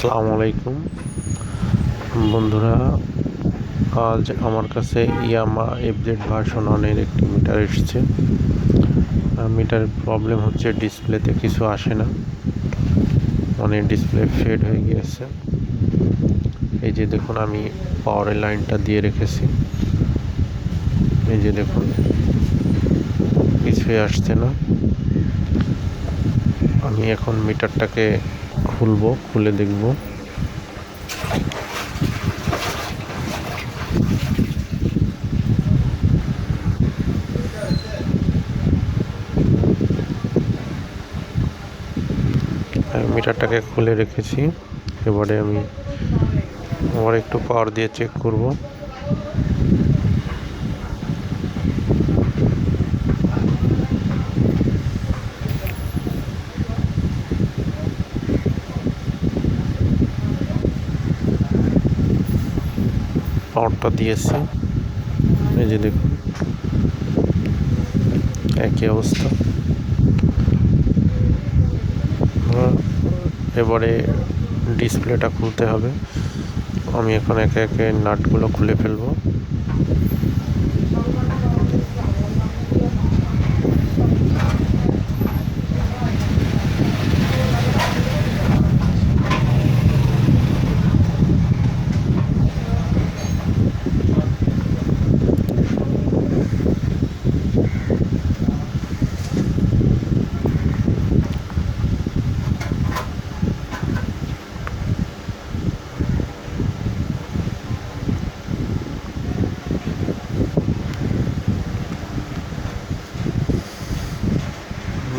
আসসালামু আলাইকুম বন্ধুরা, আজ আমার কাছে ইয়ামা এফজেড ভার্সন ওয়ানের একটি মিটার এসেছে। মিটার প্রবলেম হচ্ছে, ডিসপ্লেতে কিছু আসে না। মানে ডিসপ্লে ফেড হয়ে গিয়েছে। এই যে দেখুন, আমি পাওয়ারের লাইনটা দিয়ে রেখেছি। এই যে দেখুন, কিছুই আসছে না। আমি এখন মিটারটাকে খুলবো খুলে দেখব। মিটারটাকে খুলে রেখেছি। এবারে আমি আবার একটু পাওয়ার দিয়ে চেক করব। পাওয়ারটা দিয়েছি। এই যে দেখুন, একই অবস্থা। এবারে ডিসপ্লেটা খুলতে হবে। আমি এখন একে একে নাটগুলো খুলে ফেলব।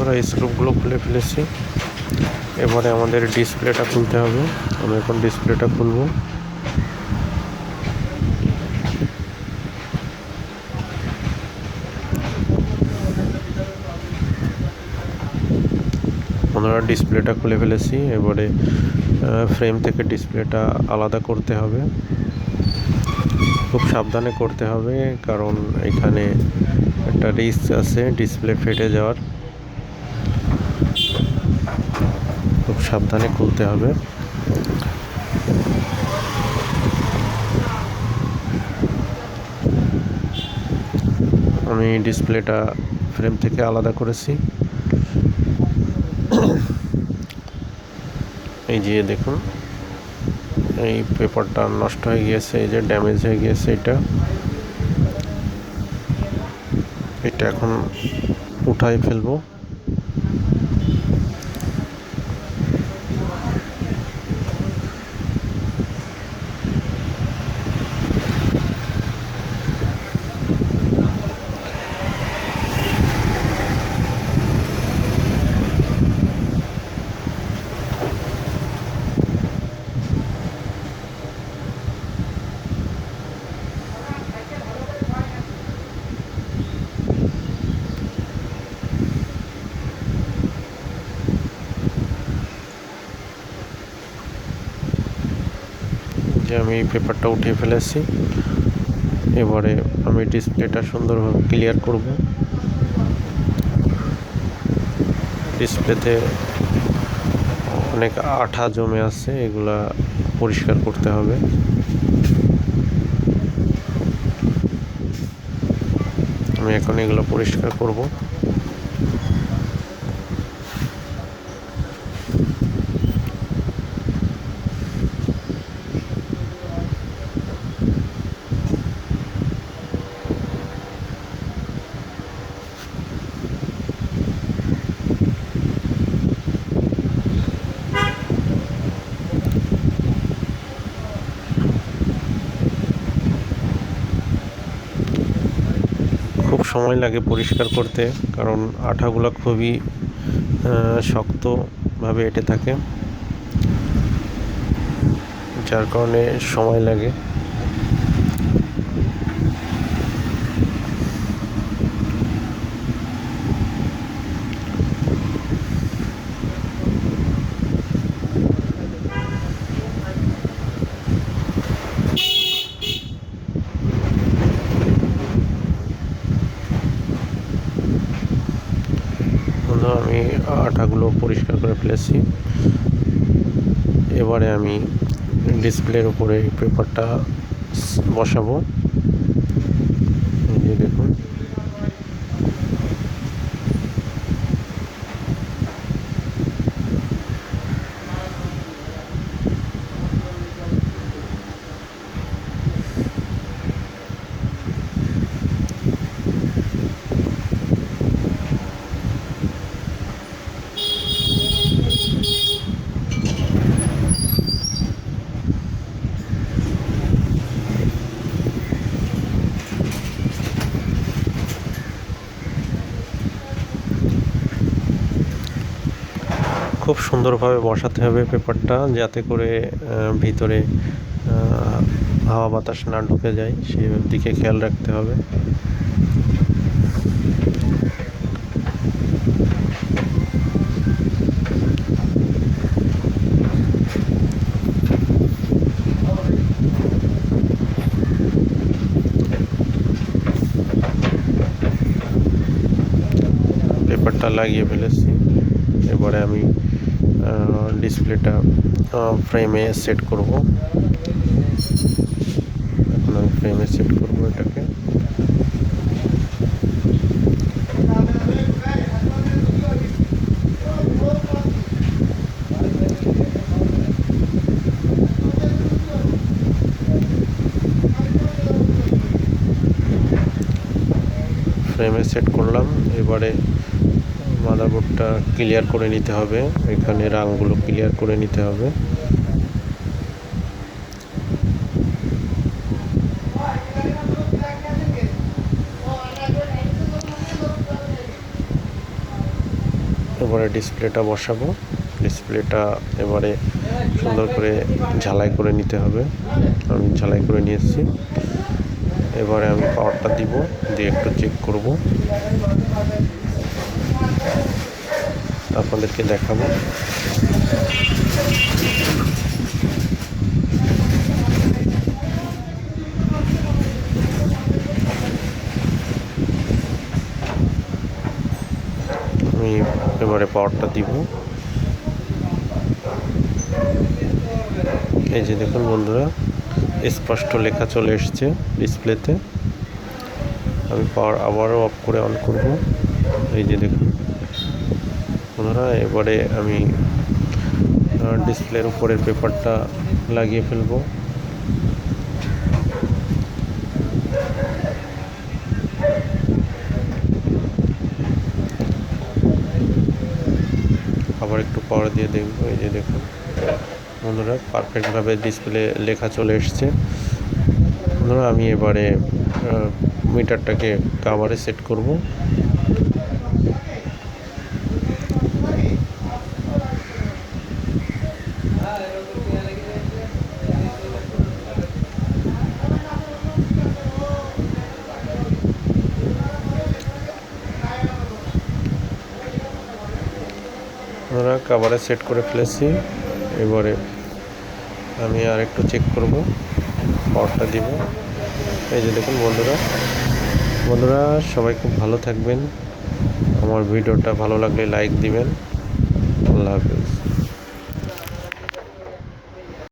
আমরা স্ক্রুপগুলো খুলে ফেলেছি। এবারে আমাদের ডিসপ্লেটা খুলতে হবে। আমি এখন ডিসপ্লেটা খুলবো। আমরা ডিসপ্লেটা খুলে ফেলেছি। এবারে ফ্রেম থেকে ডিসপ্লেটা আলাদা করতে হবে। খুব সাবধানে করতে হবে, কারণ এখানে একটা রিস্ক আছে ডিসপ্লে ফেটে যাওয়ার খুব সাবধানে খুলতে হবে। আমি ডিসপ্লেটা ফ্রেম থেকে আলাদা করেছি। এই যে দেখুন, এই পেপারটা নষ্ট হয়ে গিয়েছে, এই যে ড্যামেজ হয়ে গিয়েছে এটা। এটা এখন উঠাই ফেলব যে আমি পেপারটা উঠিয়ে ফেলেছি। এবারে আমি ডিসপ্লেটা সুন্দরভাবে ক্লিয়ার করব। ডিসপ্লেতে অনেক আঠা জমে আছে, এগুলা পরিষ্কার করতে হবে। আমি এখন এগুলো পরিষ্কার করব। খুব সময় লাগে পরিষ্কার করতে, কারণ আঠাগুলো খুবই শক্তভাবে এঁটে থাকে, যার কারণে সময় লাগে। বন্ধু আমি আটাগুলো পরিষ্কার করে ফেলেছি। এবারে আমি ডিসপ্লের উপরে পেপারটা বসাবো। দেখুন। খুব সুন্দরভাবে বসাতে হবে পেপারটা যাতে করে ভিতরে হাওয়া বাতাস না ঢুকে যায়, সেই দিকে খেয়াল রাখতে হবে। পেপারটা লাগিয়ে ফেলেছি। এবারে আমি ডিসপ্লেটা ফ্রেমে সেট করব। এখন আমি ফ্রেমে সেট করব এটাকে। ফ্রেমে সেট করলাম। এবারে মাদারবোর্ডটা ক্লিয়ার করে নিতে হবে। এখানে রাংগুলো ক্লিয়ার করে নিতে হবে। এবারে ডিসপ্লেটা বসাবো। ডিসপ্লেটা এবারে সুন্দর করে ঝালাই করে নিতে হবে। আমি ঝালাই করে নিয়েছি এবারে আমি পাওয়ারটা দিব, দিয়ে একটু চেক করব। আপনাদেরকে দেখাবো। আমি এবারে পাওয়ারটা দিব। এই যে দেখুন বন্ধুরা, স্পষ্ট লেখা চলে এসছে ডিসপ্লেতে আমি পাওয়ার আবারও অফ করে অন করব। এই যে দেখুন। বন্ধুরা এবারে আমি ডিসপ্লের উপরের পেপারটা লাগিয়ে ফেলব। আবার একটু পাওয়ার দিয়ে দেখব। এই যে দেখুন, বন্ধুরা পারফেক্টভাবে ডিসপ্লে লেখা চলে এসছে। বন্ধুরা, আমি এবারে মিটারটাকে কাভারে সেট করব। আমরা কাভারে সেট করে ফেলেছি। এবারে আমি আর একটু চেক করব। পাওয়ারটা দিব। এই যে দেখুন বন্ধুরা। বন্ধুরা, সবাই খুব ভালো থাকবেন। আমার ভিডিওটা ভালো লাগলে লাইক দিবেন। আল্লাহ হাফেজ।